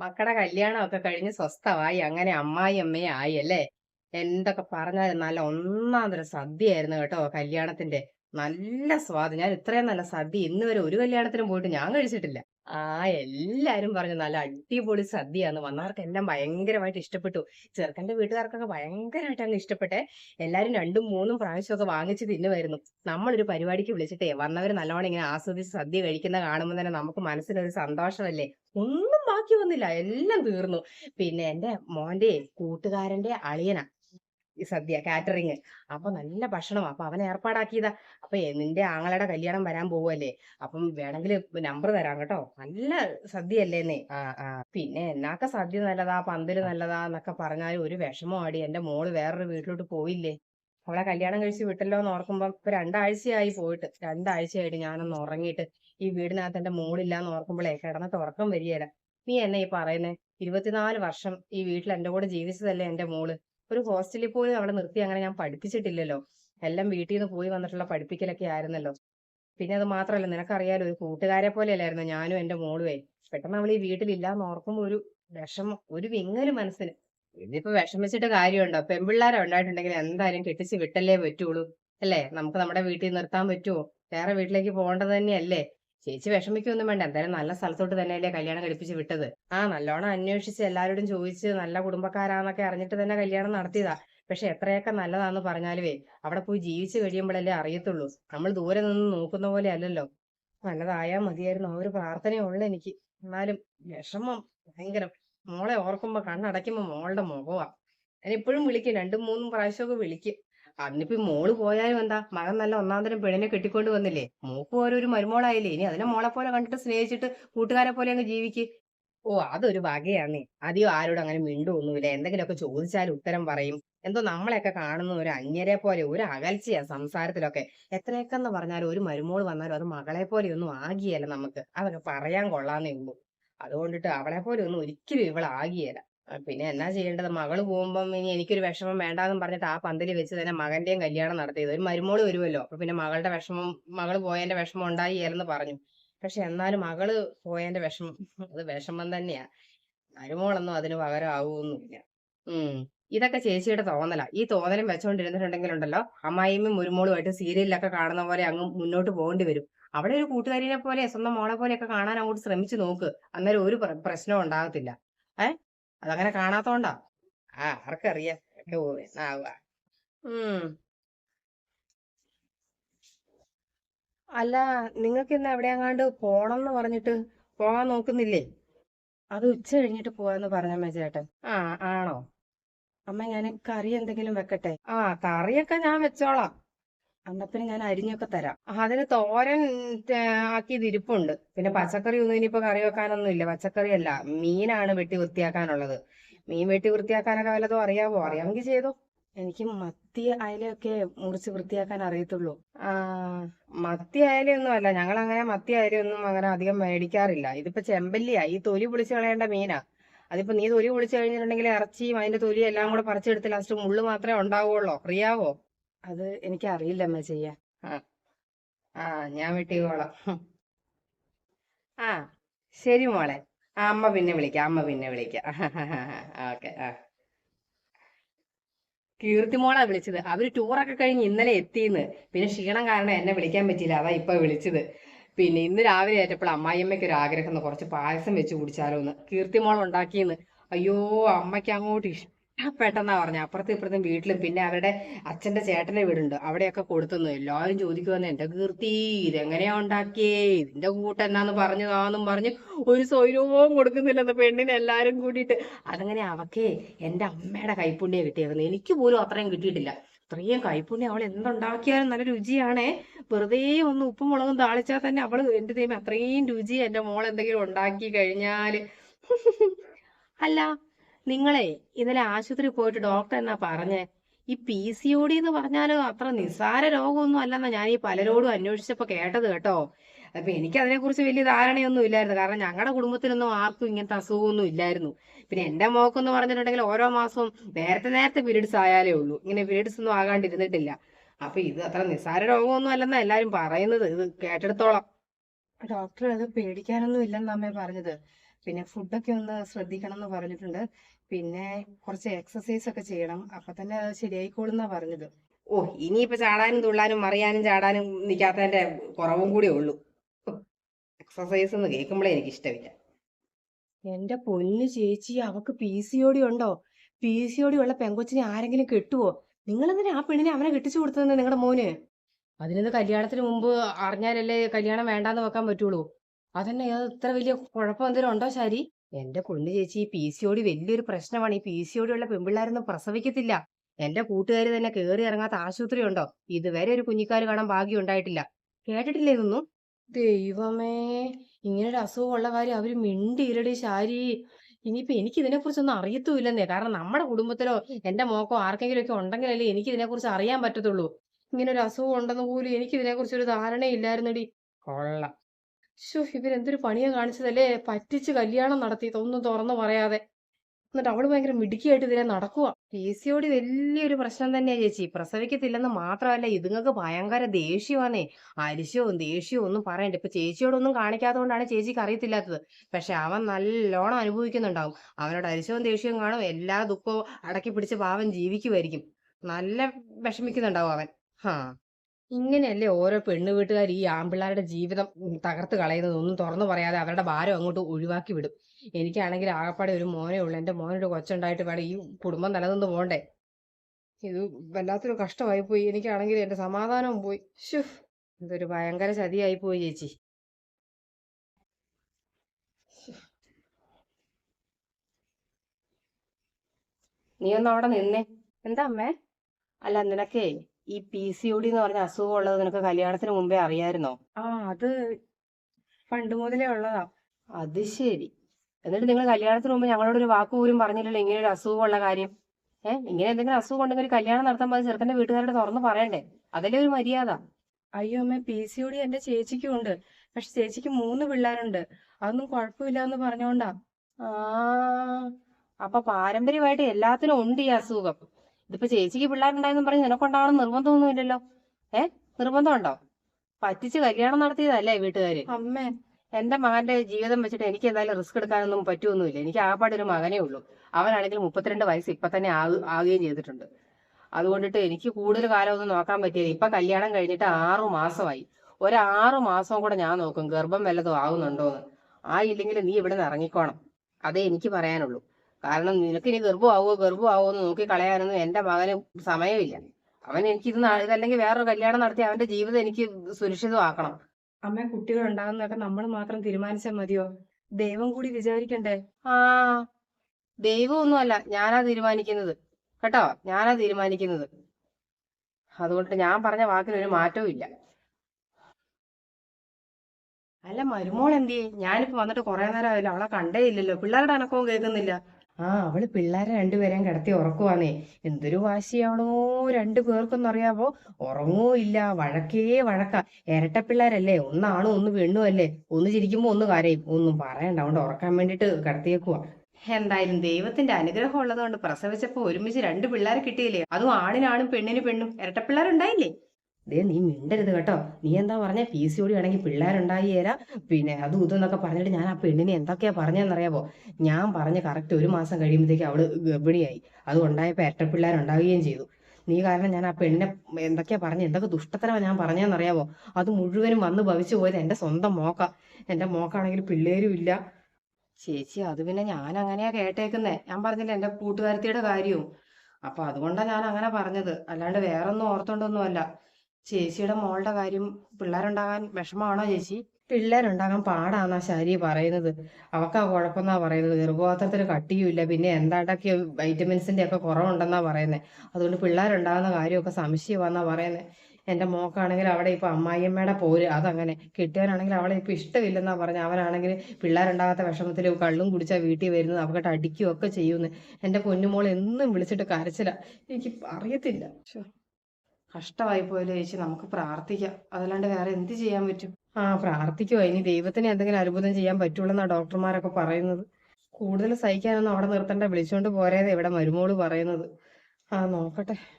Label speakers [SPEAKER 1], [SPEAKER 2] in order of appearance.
[SPEAKER 1] മക്കളുടെ കല്യാണമൊക്കെ കഴിഞ്ഞ് സ്വസ്ഥമായി അങ്ങനെ അമ്മായി അമ്മയും ആയി അല്ലേ? എന്തൊക്കെ പറഞ്ഞാലും നല്ല ഒന്നാം തരം സദ്യയായിരുന്നു കേട്ടോ കല്യാണത്തിന്റെ നല്ല സ്വാദ്. ഞാൻ ഇത്രയും നല്ല സദ്യ ഇന്ന് വരെ ഒരു കല്യാണത്തിനും പോയിട്ട് ഞാൻ കഴിച്ചിട്ടില്ല. ആ എല്ലാരും പറഞ്ഞു നല്ല അടിപൊളി സദ്യയാന്ന്. വന്നവർക്ക് എല്ലാം ഭയങ്കരമായിട്ട് ഇഷ്ടപ്പെട്ടു. ചെറുക്കന്റെ വീട്ടുകാർക്കൊക്കെ ഭയങ്കരമായിട്ട് അങ്ങ് ഇഷ്ടപ്പെട്ടെ. എല്ലാരും രണ്ടും മൂന്നും പ്രാവശ്യമൊക്കെ വാങ്ങിച്ച് തിന്നുമായിരുന്നു. നമ്മളൊരു പരിപാടിക്ക് വിളിച്ചിട്ടേ വന്നവർ നല്ലോണം ഇങ്ങനെ ആസ്വദിച്ച് സദ്യ കഴിക്കുന്ന കാണുമ്പോൾ തന്നെ നമുക്ക് മനസ്സിനൊരു സന്തോഷമല്ലേ? ഒന്നും ബാക്കി വന്നില്ല. എല്ലാം തീർന്നു. പിന്നെ എന്റെ മോന്റെ കൂട്ടുകാരന്റെ അളിയനാ ഈ സദ്യ കാറ്ററിങ്. അപ്പൊ നല്ല ഭക്ഷണം അപ്പൊ അവൻ ഏർപ്പാടാക്കിയതാ. അപ്പൊ നിന്റെ ആങ്ങളുടെ കല്യാണം വരാൻ പോവല്ലേ അപ്പം വേണമെങ്കിൽ നമ്പർ തരാം കേട്ടോ. നല്ല സദ്യയല്ലേന്നേ. ആ ആ. പിന്നെ എന്നാക്ക സദ്യ നല്ലതാ പന്തൽ നല്ലതാ എന്നൊക്കെ പറഞ്ഞാലും ഒരു വിഷമം ആടി. എന്റെ മോൾ വേറൊരു വീട്ടിലോട്ട് പോയില്ലേ? അവളെ കല്യാണം കഴിച്ച് വിട്ടല്ലോ എന്ന് ഓർക്കുമ്പോ ഇപ്പൊ രണ്ടാഴ്ചയായി പോയിട്ട്. രണ്ടാഴ്ചയായിട്ട് ഞാനൊന്ന് ഉറങ്ങിയിട്ട് ഈ വീടിനകത്ത് എന്റെ മോളില്ലാന്ന് ഓർക്കുമ്പോഴേ കിടന്നിട്ട് ഉറക്കം വരികയില്ല നീ എന്നെ ഈ പറയുന്നേ? ഇരുപത്തിനാല് വർഷം ഈ വീട്ടിൽ എന്റെ കൂടെ ജീവിച്ചതല്ലേ എന്റെ മോൾ? ഒരു ഹോസ്റ്റലിൽ പോലും അവളെ നിർത്തി അങ്ങനെ ഞാൻ പഠിപ്പിച്ചിട്ടില്ലല്ലോ. എല്ലാം വീട്ടിൽ നിന്ന് പോയി വന്നിട്ടുള്ള പഠിപ്പിക്കലൊക്കെ ആയിരുന്നല്ലോ. പിന്നെ അത് മാത്രമല്ല നിനക്കറിയാലോ ഒരു കൂട്ടുകാരെ പോലെ അല്ലായിരുന്നു ഞാനും എന്റെ മോളുവേ? പെട്ടെന്ന് അവൾ ഈ വീട്ടിലില്ലാന്ന് ഓർക്കുമ്പോ ഒരു വിഷമം ഒരു വിങ്ങൽ മനസ്സിന്. ഇതിപ്പോ വിഷമിച്ചിട്ട് കാര്യമുണ്ടോ? പെൺപിള്ളേരെ ഉണ്ടായിട്ടുണ്ടെങ്കിൽ എന്തായാലും കെട്ടിച്ച് വിട്ടല്ലേ പറ്റുള്ളൂ അല്ലേ? നമുക്ക് നമ്മുടെ വീട്ടിൽ നിർത്താൻ പറ്റുമോ വേറെ വീട്ടിലേക്ക് പോകേണ്ടത് തന്നെയല്ലേ? ചേച്ചി വിഷമിക്കൊന്നും വേണ്ട. എന്തായാലും നല്ല സ്ഥലത്തോട്ട് തന്നെയല്ലേ കല്യാണം കഴിപ്പിച്ച് വിട്ടത്. ആ നല്ലോണം അന്വേഷിച്ച് എല്ലാവരോടും ചോദിച്ച് നല്ല കുടുംബക്കാരാന്നൊക്കെ അറിഞ്ഞിട്ട് തന്നെ കല്യാണം നടത്തിയതാ. പക്ഷെ എത്രയൊക്കെ നല്ലതാന്ന് പറഞ്ഞാലുവേ അവിടെ പോയി ജീവിച്ചു കഴിയുമ്പോഴല്ലേ അറിയത്തുള്ളൂ. നമ്മൾ ദൂരെ നിന്ന് നോക്കുന്ന പോലെ അല്ലല്ലോ. നല്ലതായാ മതിയായിരുന്നു. ആ ഒരു പ്രാർത്ഥനയുള്ളു എനിക്ക്. എന്നാലും വിഷമം ഭയങ്കരം. മോളെ ഓർക്കുമ്പോ കണ്ണടയ്ക്കുമ്പോ മോളുടെ മുഖവാ. ഞാൻ ഇപ്പോഴും വിളിക്കും രണ്ടും മൂന്നും പ്രാവശ്യമൊക്കെ വിളിക്കും. അന്നിപ്പോ മോൾ പോയാലും എന്താ മകൻ നല്ല ഒന്നാന്തരം തരം പെണ്ണിനെ കെട്ടിക്കൊണ്ട് വന്നില്ലേ? മൂക്ക് ഓരോരു മരുമോളായില്ലേ? ഇനി അതിനെ മോളെ പോലെ കണ്ടിട്ട് സ്നേഹിച്ചിട്ട് കൂട്ടുകാരെ പോലെ അങ്ങ് ജീവിക്ക്. ഓ അതൊരു വകയാന്നേ. അധികം ആരോടും അങ്ങനെ മിണ്ടുമൊന്നുമില്ല എന്തെങ്കിലുമൊക്കെ ചോദിച്ചാൽ ഉത്തരം പറയും. എന്തോ നമ്മളെയൊക്കെ കാണുന്ന ഒരു അന്യരെ പോലെ ഒരു അകൽച്ചയാ സംസാരത്തിലൊക്കെ. എത്രയൊക്കെ എന്ന് പറഞ്ഞാലും ഒരു മരുമോൾ വന്നാലും അത് മകളെ പോലെ ഒന്നും ആകിയല്ല നമുക്ക്. അതൊക്കെ പറയാൻ കൊള്ളാന്നേ ഉള്ളൂ. അതുകൊണ്ടിട്ട് അവളെ പോലെ ഒന്നും ഒരിക്കലും ഇവൾ ആകിയല്ല പിന്നെ എന്നാ ചെയ്യേണ്ടത്? മകൾ പോകുമ്പം ഇനി എനിക്കൊരു വിഷമം വേണ്ടാന്നും പറഞ്ഞിട്ട് ആ പന്തലിൽ വെച്ച് തന്നെ മകന്റെയും കല്യാണം നടത്തിയത്. ഒരു മരുമോൾ വരുമല്ലോ. അപ്പൊ പിന്നെ മകളുടെ വിഷമം മകൾ പോയതിന്റെ വിഷമം ഉണ്ടായില്ലെന്ന് പറഞ്ഞു. പക്ഷെ എന്നാലും മകൾ പോയതിന്റെ വിഷമം അത് വിഷമം തന്നെയാ. മരുമോളൊന്നും അതിന് പകരം ആവുമൊന്നുമില്ല ഉം. ഇതൊക്കെ ചേച്ചിയുടെ തോന്നലാ. ഈ തോന്നലും വെച്ചോണ്ടിരുന്നിട്ടുണ്ടെങ്കിലുണ്ടല്ലോ അമ്മായിയും മുരുമോളുമായിട്ട് സീരിയലിലൊക്കെ കാണുന്ന പോലെ അങ്ങ് മുന്നോട്ട് പോകേണ്ടി വരും. അവിടെ ഒരു കൂട്ടുകാരിനെ പോലെ സ്വന്തം മോളെ പോലെയൊക്കെ കാണാൻ അങ്ങോട്ട് ശ്രമിച്ചു നോക്ക്. അന്നേരം ഒരു പ്രശ്നം പ്രശ്നവും ഉണ്ടാകത്തില്ല. ഏ? അതങ്ങനെ കാണാത്തോണ്ടാ. ആ ആർക്കറിയാം. അല്ല നിങ്ങൾക്ക് ഇന്ന് എവിടെയാങ്ങാണ്ട് പോണം എന്ന് പറഞ്ഞിട്ട് പോവാൻ നോക്കുന്നില്ലേ? അത് ഉച്ച കഴിഞ്ഞിട്ട് പോവാന്ന് പറഞ്ഞ ചേട്ടൻ. ആ ആണോ? അമ്മ ഞാൻ കറി എന്തെങ്കിലും വെക്കട്ടെ? ആ കറിയൊക്കെ ഞാൻ വെച്ചോളാം. അന്നപ്പിന് ഞാൻ അരിഞ്ഞൊക്കെ തരാം. അതിന് തോരൻ ആക്കി ആക്കിയത് ഇരിപ്പുണ്ട് പിന്നെ പച്ചക്കറി ഒന്നും ഇനിയിപ്പോ കറി വെക്കാനൊന്നും ഇല്ല. പച്ചക്കറി അല്ല മീനാണ് വെട്ടി വൃത്തിയാക്കാനുള്ളത്. മീൻ വെട്ടി വൃത്തിയാക്കാനൊക്കെ വല്ലതും അറിയാവോ? അറിയാമെങ്കിൽ ചെയ്തോ. എനിക്ക് മത്തി അയലയൊക്കെ മുറിച്ച് വൃത്തിയാക്കാൻ അറിയത്തുള്ളൂ. ആ മത്തി അയലയൊന്നും അല്ല. ഞങ്ങൾ അങ്ങനെ മത്തി അയലയൊന്നും അങ്ങനെ അധികം മേടിക്കാറില്ല. ഇതിപ്പോ ചെമ്പല്ലിയാ. ഈ തൊലി പൊളിച്ച് കളയേണ്ട മീനാ. അതിപ്പോ നീ തൊലി പൊളിച്ച് കഴിഞ്ഞിട്ടുണ്ടെങ്കിൽ ഇറച്ചിയും അതിന്റെ തൊലി എല്ലാം കൂടെ പറിച്ചെടുത്ത് ലാസ്റ്റ് മുള്ളു മാത്രമേ ഉണ്ടാവുള്ളൂ? അറിയാവോ? അത് എനിക്ക് അറിയില്ല അമ്മ ചെയ്യാൻ. ആ ഞാൻ ഹും. ആ ശരി മോളെ. ആ അമ്മ പിന്നെ വിളിക്കാം അമ്മ പിന്നെ വിളിക്കാം. ഓക്കെ ആ. കീർത്തി മോളാ വിളിച്ചത്. അവർ ടൂറൊക്കെ കഴിഞ്ഞ് ഇന്നലെ എത്തിന്ന് പിന്നെ ക്ഷീണം കാരണം എന്നെ വിളിക്കാൻ പറ്റിയില്ല. അതാ ഇപ്പൊ വിളിച്ചത്. പിന്നെ ഇന്ന് രാവിലെ ഏറ്റപ്പോൾ അമ്മായിയമ്മയ്ക്ക് ഒരു ആഗ്രഹം കുറച്ച് പായസം വെച്ച് കുടിച്ചാലോ എന്ന് കീർത്തിമോൾ ഉണ്ടാക്കിയെന്ന്. അയ്യോ അമ്മയ്ക്ക് അങ്ങോട്ട് ഇഷ്ടപ്പെട്ടെന്നാ പറഞ്ഞ. അപ്പുറത്തും ഇപ്പുറത്തും വീട്ടിലും പിന്നെ അവരുടെ അച്ഛന്റെ ചേട്ടന്റെ വീടുണ്ട്. അവിടെയൊക്കെ കൊടുത്തുന്നു. എല്ലാവരും ചോദിക്കുവന്ന് എന്റെ കീർത്തി? ഇതെങ്ങനെയാ ഉണ്ടാക്കിയേ? ഇതിന്റെ കൂട്ട് എന്നാന്ന് പറഞ്ഞതാന്നും പറഞ്ഞ്. ഒരു സൗരവും കൊടുക്കുന്നില്ലെന്ന് പെണ്ണിനെ എല്ലാരും കൂടിയിട്ട്. അതങ്ങനെ അവക്കേ എന്റെ അമ്മയുടെ കൈപ്പുണ്യം കിട്ടിയേക്കുന്നത് എനിക്ക് പോലും അത്രയും കിട്ടിയിട്ടില്ല. അത്രയും കൈപ്പുണ്യം അവൾ എന്തുണ്ടാക്കിയാലും നല്ല രുചിയാണേ. വെറുതെ ഒന്ന് ഉപ്പും മുളകും താളിച്ചാൽ തന്നെ അവൾ എന്റെ ദൈവം അത്രയും രുചി എന്റെ മോൾ എന്തെങ്കിലും ഉണ്ടാക്കി കഴിഞ്ഞാൽ. അല്ല നിങ്ങളെ ഇന്നലെ ആശുപത്രി പോയിട്ട് ഡോക്ടർ എന്നാ പറഞ്ഞേ? ഈ പി സി ഒ ഡി എന്ന് പറഞ്ഞാലോ അത്ര നിസ്സാര രോഗമൊന്നും അല്ലെന്നാ ഞാൻ ഈ പലരോടും അന്വേഷിച്ചപ്പോ കേട്ടത് കേട്ടോ. അപ്പൊ എനിക്ക് അതിനെ കുറിച്ച് വലിയ ധാരണയൊന്നും ഇല്ലായിരുന്നു. കാരണം ഞങ്ങളുടെ കുടുംബത്തിലൊന്നും ആർക്കും ഇങ്ങനത്തെ അസുഖമൊന്നും ഇല്ലായിരുന്നു. പിന്നെ എന്റെ മോക്കെന്ന് പറഞ്ഞിട്ടുണ്ടെങ്കിൽ ഓരോ മാസവും നേരത്തെ നേരത്തെ പീരീഡ്സ് ആയാലേ ഉള്ളൂ. ഇങ്ങനെ പീരീഡ്സ് ഒന്നും ആകാണ്ടിരുന്നിട്ടില്ല. അപ്പൊ ഇത് അത്ര നിസ്സാര രോഗമൊന്നും അല്ലെന്നാ എല്ലാരും പറയുന്നത്. ഇത് കേട്ടെടുത്തോളാം. ഡോക്ടർ അത് പേടിക്കാനൊന്നും ഇല്ലെന്ന് അമ്മേ പറഞ്ഞത്. പിന്നെ ഫുഡൊക്കെ ഒന്ന് ശ്രദ്ധിക്കണം എന്ന് പറഞ്ഞിട്ടുണ്ട്. പിന്നെ കുറച്ച് എക്സസൈസ് ഒക്കെ ചെയ്യണം. അപ്പൊ തന്നെ അത് ശരിയായിക്കോളും എന്നാ പറഞ്ഞത്. ഓ ഇനിയിപ്പോ ചാടാനും തുള്ളാനും മറിയാനും ചാടാനും നിൽക്കാത്തതിന്റെ കുറവും കൂടി ഉള്ളൂ. എക്സസൈസ് എന്ന് കേൾക്കുമ്പോഴേ എനിക്ക് ഇഷ്ടമില്ല എന്റെ പൊന്നു ചേച്ചി അവക്ക് പി സി ഓടി ഉണ്ടോ? പി സി ഓടി ഉള്ള പെങ്കൊച്ചിനെ ആരെങ്കിലും കെട്ടുവോ? നിങ്ങൾ എന്തിനാ ആ പെണ്ണിനെ അവനെ കെട്ടിച്ചു കൊടുത്തതെന്ന് നിങ്ങളുടെ മോന്? അതിനത് കല്യാണത്തിന് മുമ്പ് അറിഞ്ഞാലല്ലേ കല്യാണം വേണ്ടാന്ന് വെക്കാൻ പറ്റുള്ളൂ. അതന്നെ. അത് ഇത്ര വലിയ കുഴപ്പം എന്തെങ്കിലും ഉണ്ടോ ശരി? എന്റെ കുഞ്ഞു ചേച്ചി ഈ പി സി ഓടി വലിയൊരു പ്രശ്നമാണ്. ഈ പി സി ഡി ഉള്ള പെമ്പിള്ളാരൊന്നും പ്രസവിക്കത്തില്ല. എന്റെ കൂട്ടുകാർ തന്നെ കയറി ഇറങ്ങാത്ത ആശുപത്രി ഉണ്ടോ? ഇതുവരെ ഒരു കുഞ്ഞിക്കാര് കാണാൻ ഭാഗ്യം ഉണ്ടായിട്ടില്ല. കേട്ടിട്ടില്ലേ ഇതൊന്നും ദൈവമേ. ഇങ്ങനൊരു അസുഖമുള്ള കാര്യം അവർ മിണ്ടിയിരടി ശാരി. ഇനിയിപ്പോ എനിക്ക് ഇതിനെക്കുറിച്ചൊന്നും അറിയത്തുമില്ലെന്നേ. കാരണം നമ്മുടെ കുടുംബത്തിലോ എന്റെ മോക്കോ ആർക്കെങ്കിലും ഒക്കെ ഉണ്ടെങ്കിലല്ലേ എനിക്ക് ഇതിനെക്കുറിച്ച് അറിയാൻ പറ്റത്തുള്ളൂ. ഇങ്ങനെ ഒരു അസുഖം ഉണ്ടെന്ന് പോലും എനിക്ക് ഇതിനെക്കുറിച്ച് ഒരു ധാരണയില്ലായിരുന്നടി. കൊള്ളാം. ശോ ഇവരെന്തൊരു പണിയാ കാണിച്ചതല്ലേ? പറ്റിച്ച് കല്യാണം നടത്തി ഒന്നും തുറന്നു പറയാതെ. എന്നിട്ട് അവൾ ഭയങ്കര മിടുക്കിയായിട്ട് ഇതിനെ നടക്കുക പി സി ഓടി വലിയൊരു പ്രശ്നം തന്നെയാ ചേച്ചി. പ്രസവിക്കത്തില്ലെന്ന് മാത്രമല്ല ഇതുങ്ങൾക്ക് ഭയങ്കര ദേഷ്യമാണേ അരിശവും ദേഷ്യവും ഒന്നും പറയണ്ട. ഇപ്പൊ ചേച്ചിയോടൊന്നും കാണിക്കാത്തതുകൊണ്ടാണ് ചേച്ചിക്ക് അറിയത്തില്ലാത്തത്. പക്ഷെ അവൻ നല്ലോണം അനുഭവിക്കുന്നുണ്ടാവും. അവനോട് അരിശവും ദേഷ്യവും കാണും. എല്ലാ ദുഃഖവും അടക്കി പിടിച്ച് പാവൻ ജീവിക്കുമായിരിക്കും നല്ല വിഷമിക്കുന്നുണ്ടാവും അവൻ. ഹാ. ഇങ്ങനെയല്ലേ ഓരോ പെണ്ണു വീട്ടുകാർ ഈ ആമ്പിള്ളാരുടെ ജീവിതം തകർത്ത് കളയുന്നത്? ഒന്നും തുറന്നു പറയാതെ അവരുടെ ഭാരം അങ്ങോട്ട് ഒഴിവാക്കി വിടും. എനിക്കാണെങ്കിൽ ആകപ്പാടെ ഒരു മോനേ ഉള്ളൂ. എന്റെ മോനൊരു കൊച്ചുണ്ടായിട്ട് വേണം ഈ കുടുംബം നിലനിന്ന് പോണ്ടേ ഇത് വല്ലാത്തൊരു കഷ്ടമായി പോയി. എനിക്കാണെങ്കിൽ എന്റെ സമാധാനവും പോയി. ഷുഫ് ഇതൊരു ഭയങ്കര ചതിയായി പോയി ചേച്ചി. നീ ഒന്ന് അവിടെ നിന്നേ. എന്താ അമ്മേ? അല്ല നിനക്കേ? ഈ പി സി ഒ ഡി എന്ന് പറഞ്ഞ അസുഖം ഉള്ളത് നിനക്ക് കല്യാണത്തിന് മുമ്പേ അറിയായിരുന്നോ? ആ അത് പണ്ട് മുതലേ ഉള്ളതാ. അത് ശരി. എന്നിട്ട് നിങ്ങൾ കല്യാണത്തിന് മുമ്പ് ഞങ്ങളോട് ഒരു വാക്ക് പോലും പറഞ്ഞില്ലല്ലോ ഇങ്ങനെ ഒരു അസുഖമുള്ള കാര്യം. ഏഹ് ഇങ്ങനെ എന്തെങ്കിലും അസുഖം ഉണ്ടെങ്കിൽ ഒരു കല്യാണം നടത്താൻ അത് ചെറുക്കന്റെ വീട്ടുകാരോട് തുറന്ന് പറയണ്ടേ? അതല്ലേ ഒരു മര്യാദ? അയ്യോ അമ്മ പി സി ഒ ഡി എന്റെ ചേച്ചിക്കും ഉണ്ട്. പക്ഷെ ചേച്ചിക്ക് മൂന്ന് പിള്ളേരുണ്ട്. അതൊന്നും കുഴപ്പമില്ല എന്ന് പറഞ്ഞോണ്ടാ. ആ അപ്പൊ പാരമ്പര്യമായിട്ട് എല്ലാത്തിനും ഉണ്ട് ഈ അസുഖം. ഇതിപ്പോ ചേച്ചിക്ക് പിള്ളേരുണ്ടായെന്ന് പറഞ്ഞ് നിനക്കൊണ്ടാവണം നിർബന്ധമൊന്നുമില്ലല്ലോ? ഏ? നിർബന്ധമുണ്ടോ? പറ്റിച്ച് കല്യാണം നടത്തിയതല്ലേ വീട്ടുകാര്? അമ്മേ. എന്റെ മകന്റെ ജീവിതം വെച്ചിട്ട് എനിക്ക് എന്തായാലും റിസ്ക് എടുക്കാനൊന്നും പറ്റുമൊന്നുമില്ല എനിക്ക് ആപാടൊരു ഒരു മകനേ ഉള്ളൂ. അവനാണെങ്കിൽ മുപ്പത്തിരണ്ട് വയസ്സ് ഇപ്പൊ തന്നെ ആകു- ആകുകയും ചെയ്തിട്ടുണ്ട്. അതുകൊണ്ടിട്ട് എനിക്ക് കൂടുതൽ കാലം കാലമൊന്നും നോക്കാൻ പറ്റിയത് ഇപ്പൊ കല്യാണം കഴിഞ്ഞിട്ട് ആറു മാസമായി. ഒരാറു മാസവും മാസം കൂടെ ഞാൻ നോക്കും. ഗർഭം വല്ലതും ആകുന്നുണ്ടോന്ന്. ആ ഇല്ലെങ്കിൽ നീ ഇവിടെ നിന്ന് ഇറങ്ങിക്കോണം. അതേ എനിക്ക് പറയാനുള്ളൂ. കാരണം നിനക്ക് ഇനി ഗർഭമാവോ? ഗർഭമാവോ എന്ന് നോക്കി കളയാനൊന്നും എന്റെ മകന് സമയമില്ല. അവൻ എനിക്ക് ഇത് നാ- ഇതല്ലെങ്കിൽ വേറൊരു കല്യാണം നടത്തി അവന്റെ ജീവിതം എനിക്ക് സുരക്ഷിതമാക്കണം. അമ്മ കുട്ടികൾ ഉണ്ടാകുന്നതൊക്കെ നമ്മൾ മാത്രം തീരുമാനിച്ചാൽ മതിയോ? ദൈവം കൂടി വിചാരിക്കണ്ടേ? ആ ദൈവമൊന്നുമല്ല. ഞാനാ തീരുമാനിക്കുന്നത്. കേട്ടോ? ഞാനാ തീരുമാനിക്കുന്നത്. അതുകൊണ്ട് ഞാൻ പറഞ്ഞ വാക്കിന് ഒരു മാറ്റവും ഇല്ല. അല്ല മരുമോൾ എന്തിയെ? ഞാനിപ്പോ വന്നിട്ട് കുറെ നേരം ആയല്ലോ അവളെ കണ്ടേ ഇല്ലല്ലോ. പിള്ളേരുടെ അനക്കവും കേൾക്കുന്നില്ല. ആ അവൾ പിള്ളേരെ രണ്ടുപേരെയും കിടത്തി ഉറക്കുവാന്നേ. എന്തൊരു വാശിയാണോ രണ്ടു പേർക്കൊന്നും അറിയാവോ ഉറങ്ങോ ഇല്ല വഴക്കേ വഴക്ക. ഇരട്ട പിള്ളേരല്ലേ ഒന്നാണോ ഒന്ന് പെണ്ണും അല്ലേ ഒന്ന് ചിരിക്കുമ്പോ ഒന്ന് കരയും. ഒന്നും പറയണ്ട അതുകൊണ്ട് ഉറക്കാൻ വേണ്ടിട്ട് കിടത്തിയേക്കുവാ. എന്തായാലും ദൈവത്തിന്റെ അനുഗ്രഹം ഉള്ളതുകൊണ്ട് പ്രസവിച്ചപ്പോ ഒരുമിച്ച് രണ്ട് പിള്ളേരെ കിട്ടിയില്ലേ? അതും ആണിനാണും പെണ്ണിന് പെണ്ണും. ഇരട്ട പിള്ളേരുണ്ടായില്ലേ ദേ നീ മിണ്ടരുത് കേട്ടോ. നീ എന്താ പറഞ്ഞ? പി സി ഓടി ആണെങ്കിൽ തരാം. പിന്നെ അതും ഇതും എന്നൊക്കെ പറഞ്ഞിട്ട് ഞാൻ ആ പെണ്ണിനെ എന്തൊക്കെയാ പറഞ്ഞെന്നറിയാവോ? ഞാൻ പറഞ്ഞ കറക്റ്റ് ഒരു മാസം കഴിയുമ്പോഴത്തേക്ക് അവൾ ഗർഭിണിയായി. അത് ഇരട്ട പിള്ളേരുണ്ടാവുകയും ചെയ്തു. നീ കാരണം ഞാൻ ആ പെണ്ണിനെ എന്തൊക്കെയാ പറഞ്ഞ? എന്തൊക്കെ ദുഷ്ടത്തരമാണ് ഞാൻ പറഞ്ഞെന്നറിയാവോ? അത് മുഴുവനും വന്ന് ഭവിച്ചു പോയത് എന്റെ സ്വന്തം മോക്ക. എന്റെ മോക്കാണെങ്കിൽ പിള്ളേരും ഇല്ല. ചേച്ചി അത് പിന്നെ ഞാൻ അങ്ങനെയാ കേട്ടേക്കുന്നേ. ഞാൻ പറഞ്ഞില്ല എന്റെ കൂട്ടുകാരത്തിയുടെ കാര്യവും. അപ്പൊ അതുകൊണ്ടാണ് ഞാൻ അങ്ങനെ പറഞ്ഞത്. അല്ലാണ്ട് വേറൊന്നും ഓർത്തോണ്ടൊന്നുമല്ല. ചേച്ചിയുടെ മോളുടെ കാര്യം പിള്ളേരുണ്ടാകാൻ വിഷമമാണോ ചേച്ചി? പിള്ളേരുണ്ടാകാൻ പാടാന്നാ ശരി പറയുന്നത്. അവക്കാ കുഴപ്പമെന്നാ പറയുന്നത്. ഗർഭപാത്രത്തിന് കട്ടിയുമില്ല. പിന്നെ എന്താണ്ടൊക്കെ വൈറ്റമിൻസിന്റെ ഒക്കെ കുറവുണ്ടെന്നാ പറയുന്നത് അതുകൊണ്ട് പിള്ളേരുണ്ടാകുന്ന കാര്യമൊക്കെ സംശയമാന്നാ പറയുന്നത് എന്റെ മോക്കാണെങ്കിൽ അവിടെ ഇപ്പൊ അമ്മായിയമ്മയുടെ പോര് അതങ്ങനെ. കെട്ടിയവനാണെങ്കിൽ അവളെ ഇപ്പൊ ഇഷ്ടമില്ലെന്നാ പറഞ്ഞ. അവനാണെങ്കിൽ പിള്ളേരുണ്ടാകാത്ത വിഷമത്തിൽ കള്ളും കുടിച്ചാ വീട്ടിൽ വരുന്നത്. അവക്കട്ട് അടിക്കുകയും ഒക്കെ ചെയ്യുന്നു. എന്റെ പൊന്നുമോൾ എന്നും വിളിച്ചിട്ട് കരച്ചില. എനിക്ക് അറിയത്തില്ല. കഷ്ടമായി പോയല്ലോ ചേച്ചി. നമുക്ക് പ്രാർത്ഥിക്കാം. അതല്ലാണ്ട് വേറെ എന്ത് ചെയ്യാൻ പറ്റും? ആ പ്രാർത്ഥിക്കുവാ. ഇനി ദൈവത്തിന് എന്തെങ്കിലും അത്ഭുതം ചെയ്യാൻ പറ്റുള്ളൂ ഡോക്ടർമാരൊക്കെ പറയുന്നത്. കൂടുതൽ സഹിക്കാനൊന്നും അവിടെ നിർത്തണ്ട. വിളിച്ചോണ്ട് പോരേതെ ഇവിടെ മരുമോൾ പറയുന്നത്. ആ നോക്കട്ടെ.